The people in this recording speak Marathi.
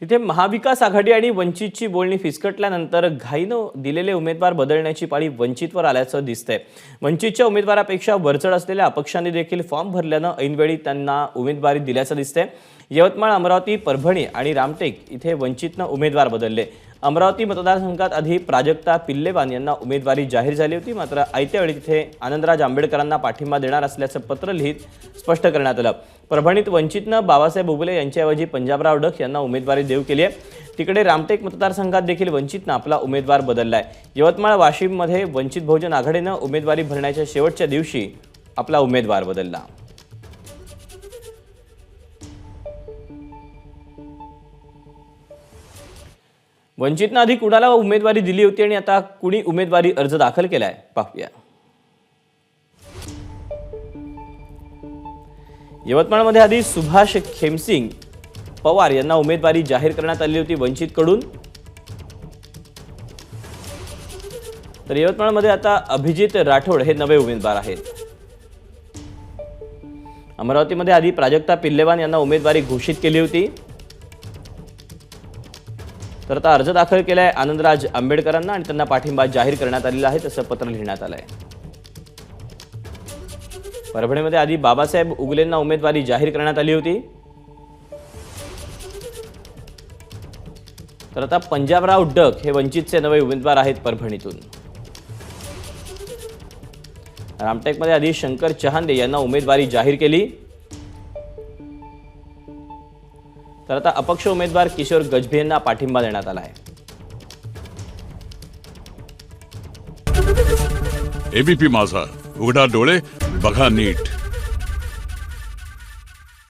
तिथे महाविकास आघाडी आणि वंचितची बोलणी फिसकटल्यानंतर घाईनं दिलेले उमेदवार बदलण्याची पाळी वंचितवर आल्याचं दिसतंय. वंचितच्या उमेदवारापेक्षा वरचढ असलेल्या अपक्षांनी देखील फॉर्म भरल्यानं ऐनवेळी त्यांना उमेदवारी दिल्याचं दिसतंय. यवतमाळ अमरावती परभणी आणि रामटेक इथे वंचितनं उमेदवार बदलले. अमरावती मतदारसंघात आधी प्राजक्ता पिल्लेवान यांना उमेदवारी जाहीर झाली होती. मात्र आयत्या वेळी तिथे आनंदराज आंबेडकरांना पाठिंबा देणार असल्याचं पत्र लिहित स्पष्ट करण्यात आलं. परभणीत वंचितनं बाबासाहेब उगले यांच्याऐवजी पंजाबराव डक यांना उमेदवारी देऊ केली आहे. तिकडे रामटेक मतदारसंघात देखील वंचितनं आपला उमेदवार बदलला आहे यवतमाळ वाशिममध्ये वंचित बहुजन आघाडीनं उमेदवारी भरण्याच्या शेवटच्या दिवशी आपला उमेदवार बदलला. वंचितनं आधी कुणाला उमेदवारी दिली होती आणि आता कुणी उमेदवारी अर्ज दाखल केलाय? पाहूया. यवतमाळमध्ये आधी सुभाष खेमसिंग पवार यांना उमेदवारी जाहीर करण्यात आली होती वंचितकडून. तर यवतमाळमध्ये आता अभिजित राठोड हे नवे उमेदवार आहेत. अमरावतीमध्ये आधी प्राजक्ता पिल्लेवान यांना उमेदवारी घोषित केली होती. तर आता अर्ज दाखल केलाय आनंदराज आंबेडकरांना आणि त्यांना पाठिंबा जाहीर करण्यात आलेला आहे तसं पत्र लिहिण्यात आलं आहे परभणीमध्ये आधी बाबासाहेब उगलेंना उमेदवारी जाहीर करण्यात आली होती. तर आता पंजाबराव डक हे वंचितचे नवे उमेदवार आहेत परभणीतून. रामटेकमध्ये आधी शंकर चहांदे यांना उमेदवारी जाहीर केली. तर आता अपक्ष उमेदवार किशोर गजभे यांना पाठिंबा देण्यात आला आहे. एबीपी माझा. उघडा डोळे बघा नीट.